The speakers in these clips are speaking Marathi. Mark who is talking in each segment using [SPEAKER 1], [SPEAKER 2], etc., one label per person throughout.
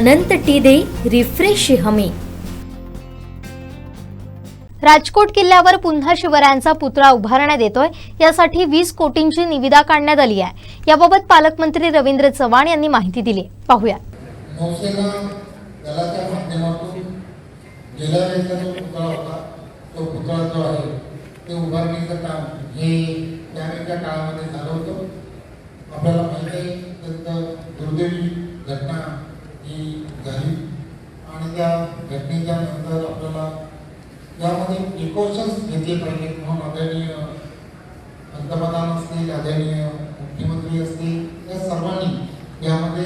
[SPEAKER 1] अनंत टी दे रिफ्रेश हमी.
[SPEAKER 2] राजकोट किल्ल्यावर पुन्हा शिवरायांचा पुतळा उभारण्यात येतोय. यासाठी वीस कोटींची निविदा काढण्यात आली आहे. याबाबत पालकमंत्री रवींद्र चव्हाण यांनी माहिती दिली. पाहूया
[SPEAKER 3] नौसेना दलाच्या माध्यमातून गेल्या वेळेचा जो पुतळा होता तो पुतळा जो आहे ते उभारणीचं काम हे त्यावेळेच्या काळामध्ये झालं होतं. आपल्याला माहिती आहे अत्यंत दुर्दैवी घटना ही झाली. आणि त्या घटनेच्या नंतर आपल्याला यामध्ये प्रिकॉशन्स घेतले पाहिजेत म्हणून आदरणीय पंतप्रधान असतील आदरणीय मुख्यमंत्री असतील या सर्वांनी यामध्ये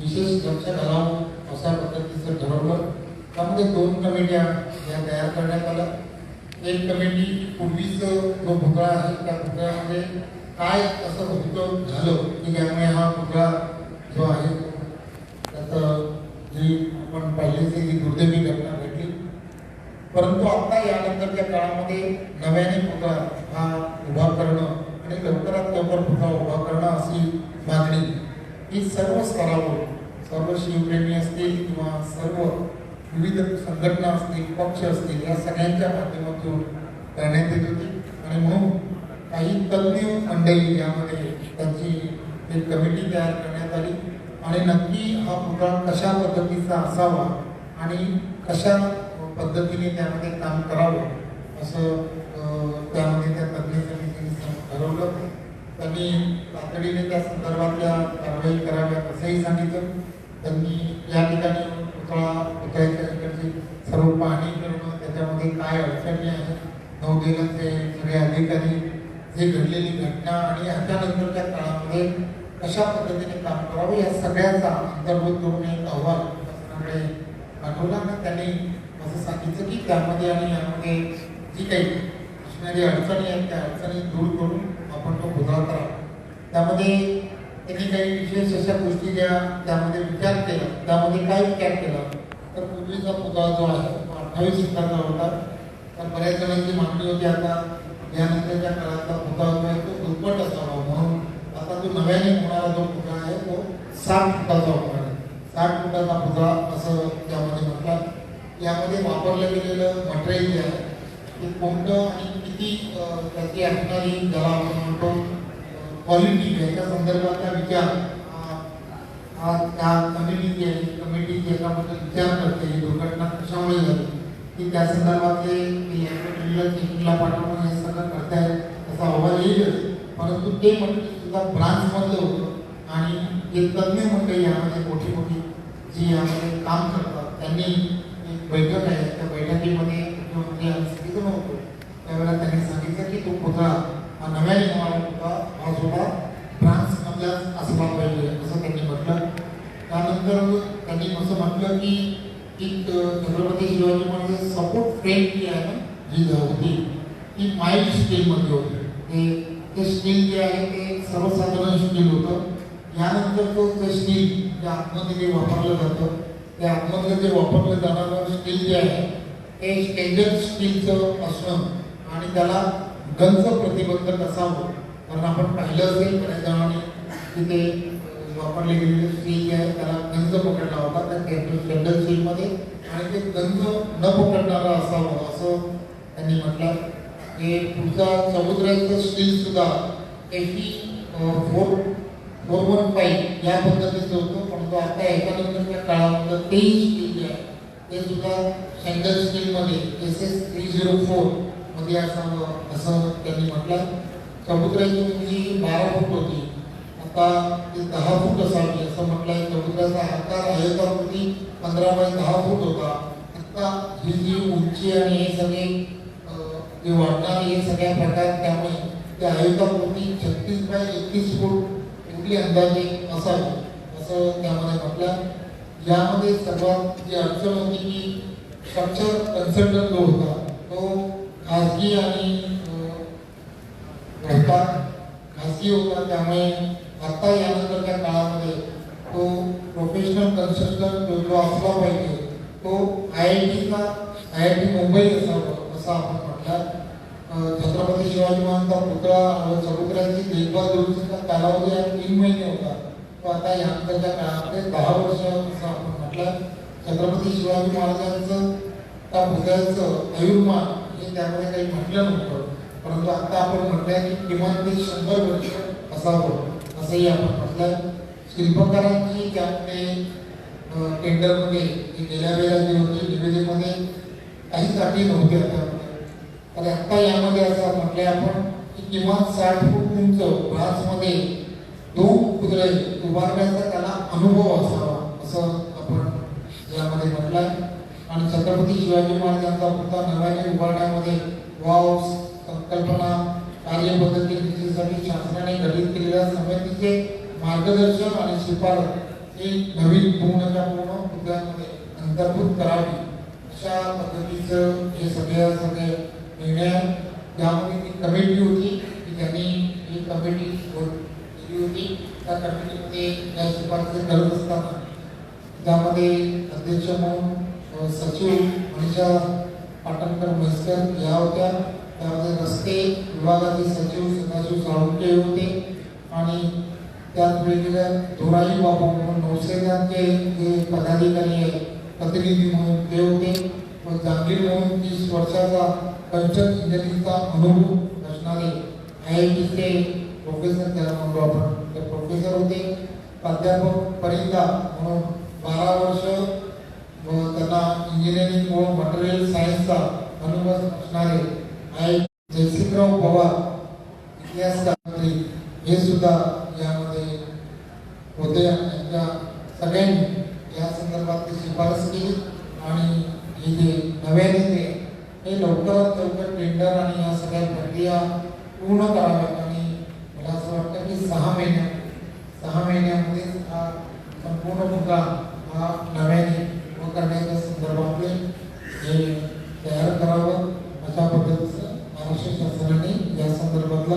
[SPEAKER 3] विशेष लक्ष घालावं अशा पद्धतीचं ठरवलं. त्यामध्ये दोन कमिट्या या तयार करण्यात आल्या. एक कमिटी पूर्वीचं जो पुतळा आहे त्या पुतळ्यामध्ये काय असं होतं झालं की त्यामुळे हा पुतळा जो आहे त्याचं जी आपण पाहिली ती ही दुर्दैवी घटना घडली परंतु आता यानंतरच्या काळामध्ये नव्याने पुतळा हा उभा करणं आणि लवकरात लवकर पुतळा उभा करणं अशी मागणी. ही सर्व स्तरावर सर्व शिवप्रेमी असतील किंवा सर्व विविध संघटना असतील पक्ष असतील या सगळ्यांच्या माध्यमातून करण्यात येत होती. आणि म्हणून काही तज्ज्ञ मंडळी यामध्ये त्यांची एक कमिटी तयार करण्यात आली. आणि नक्की हा पुतळा कशा पद्धतीचा असावा आणि कशा पद्धतीने त्यामध्ये काम करावं असं त्यामध्ये त्या तज्ज्ञ समितीने ठरवलं. त्यांनी तातडीने त्या संदर्भातल्या कारवाई कराव्या असंही सांगितलं. त्यांनी या ठिकाणी पुतळा पुतळ्याच्या ठिकाणची सर्व पाहणी करणं त्याच्यामध्ये काय अडचणी आहेत नौदलाचे सगळे अधिकारी जे घडलेली घटना आणि ह्याच्यानंतरच्या काळामध्ये कशा पद्धतीने काम करावं या सगळ्याचा अंतर्भूत करून एक अहवाल शासनाकडे पाठवला ना त्यांनी असं सांगितलं की त्यामध्ये आणि यामध्ये जी काही असणारी अडचणी आहेत त्या अडचणी दूर करून आपण तो पुतळा करावा त्यामध्ये त्यांनी काही विशेष अशा गोष्टी ज्या त्यामध्ये विचार केला त्यामध्ये काय विचार केला तर पूर्वीचा पुतळा जो आहे तो अठ्ठावीस इंचाचा होता. तर बऱ्याच जणांची मागणी होती आता यानंतरच्या काळातला पुतळा जो आहे तो दुप्पट असावा म्हणून. आता जो नव्याने होणारा जो पुतळा आहे तो साठ फुटाचा होणार आहे. साठ फुटाचा पुतळा असं यामध्ये वापरलं गेलेलं मटेरियल जे आहे ते कोणतं आणि किती त्याची असणारी ज्याला आपण म्हणतो क्वालिटी याच्या संदर्भातला विचार हा- त्या कमिटी जी आहे कमिटी जी याच्याबद्दल विचार करते. ही दुर्घटना कशामुळे झाली? की त्या संदर्भातले चेकिंगला पाठवणं हे सगळं करतायत असा अहवाल येईलच. परंतु ते मटेरियल सुद्धा ब्रांचमधलं होतं आणि जे तज्ज्ञ मंडळी यामध्ये मोठी मोठी जी यामध्ये काम करतात त्यांनी बैठक आहे. त्या बैठकीमध्ये मुख्यमंत्री आम्ही सगळेजण होतो त्यावेळेला त्यांनी सांगितलं की तो पुतळा हा नव्या होणारा पुतळा हा सुद्धा फ्रान्समधलाच असला पाहिजे असं त्यांनी म्हटलं. त्यानंतर त्यांनी असं म्हटलं की एक छत्रपती शिवाजी महाराज सपोर्ट फ्रेम जी आहे ना जी होती ती माइल्ड स्टीलमध्ये होती. ते ते स्टील जे आहे ते सर्वसाधारण स्टील होतं. यानंतर तो ते स्टील त्या आतमध्ये वापरलं जातं ते आतमधलं जे वापरलं जाणारं स्टील जे आहे ते स्टेंडर्ड स्टीलचं असणं आणि त्याला गंज प्रतिबंधक असावं कारण आपण पाहिलं असेल बऱ्याच जणांनी तिथे वापरले गेलेले स्टील जे आहे त्याला गंज पकडला होता त्या स्टेंडर्ड स्टीलमध्ये आणि ते गंज न पकडणारं असावं असं त्यांनी म्हटलं. हे पुढचा समुद्राचं स्टीलसुद्धा सुद्धा फोर फोर वन फाईव्ह या पद्धतीचं होतं. परंतु आता याच्यानंतरच्या काळामध्ये तेही जे आहे. ते सुद्धा स्टँडर्ड स्किलमध्ये एस एस थ्री झिरो फोरमध्ये असावं असं त्यांनी म्हटलं. समुद्राची उंची बारा फूट होती. आता ते दहा फूट असावी असं म्हटलंय. समुद्राचा आकार आयताकृती पंधरा बाय दहा फूट होता. आता ही जी उंची आणि हे सगळे जे वाढणार हे सगळ्या प्रकार त्यामुळे ते आयुधाकृती छत्तीस बाय एकतीस फूट एवढी अंदाजे असावी. असं त्यामध्ये म्हटलं. यामध्ये सर्वात जी अडचण होती की स्ट्रक्चर कन्सल्टंट जो होता तो खाजगी आणि होता खाजगी होता. त्यामुळे आत्ता यानंतरच्या काळामध्ये तो प्रोफेशनल कन्सल्टंट जो जो असला पाहिजे तो आय आय टीचा आय आय टी मुंबई असावं असं आपण म्हटलं. छत्रपती शिवाजी महाराजांचा पुतळा व समुद्राची देखभाल दुरुस्तीचा कालावधी हा तीन महिने होता तो आता यानंतरच्या काळामध्ये दहा वर्ष असं आपण म्हटलं छत्रपती शिवाजी महाराजांचं त्या पुतळ्याचं आयुर्मान हे त्यामध्ये काही म्हटलं नव्हतं. परंतु आता आपण म्हटलंय की किमान ते शंभर वर्ष असावं असंही आपण म्हटलं शिल्पकारांची त्यामध्ये टेंडरमध्ये गेल्या वेळेला जी होती निविदेमध्ये काहीच अटी नव्हती त्यामध्ये तर आत्ता यामध्ये असं म्हटलंय आपण की किमान साठ फूट उंच ब्रासमध्ये दोन उपग्रह उभारण्याचा त्याला अनुभव असावा असं आपण यामध्ये म्हटलंय. आणि छत्रपती शिवाजी महाराजांचा पुतळा नव्याने उभारण्यामध्ये वाव संकल्पना कार्यपद्धती निर्मितीसाठी शासनाने गठीत केलेल्या समितीचे मार्गदर्शन आणि शिफारस ही नवीन पूर्णच्या पूर्ण मुद्द्यांमध्ये अंतर्भूत करावी. अशा पद्धतीचं हे सगळ्या सगळे निर्णय त्यामध्ये ती कमिटी होती की त्यांनी ही कमिटी केली होती. त्या कमिटीमध्ये या शिफारसी करत असताना त्यामध्ये अध्यक्ष म्हणून सचिव मनीषा पाटणकर म्हैसकर या होत्या. त्यामध्ये रस्ते विभागाचे सचिव सदाशिव साळुंके होते आणि त्यात वेगवेगळ्या धोराई बाबू म्हणून नौसेनाचे जे पदाधिकारी आहेत प्रतिनिधी म्हणून ते होते. व जांभीर म्हणून तीस वर्षाचा कंचन इंजिनिअरिंगचा अनुभव असणारे आय आय टीचे प्रोफेसर त्याला म्हणतो आपण. तर प्रोफेसर होते प्राध्यापक परिंदा म्हणून बारा वर्ष व त्यांना इंजिनिअरिंग व मटेरियल सायन्सचा अनुभव असणारे आय. जयसिंगराव पवार इतिहासकार हे सुद्धा यामध्ये होते यांच्या सगळ्यांनी या संदर्भात शिफारस केली आणि हे जे नव्याने ते हे लवकरात लवकर टेंडर आणि या सगळ्या प्रक्रिया पूर्ण कराव्यात आणि मला असं वाटतं की सहा महिन्यात सहा महिन्यामध्ये हा संपूर्ण मुद्दा हा नव्याने उभा करण्याच्या संदर्भातले हे तयार करावं अशा पद्धतीचं महाराष्ट्र शासनाने या संदर्भातला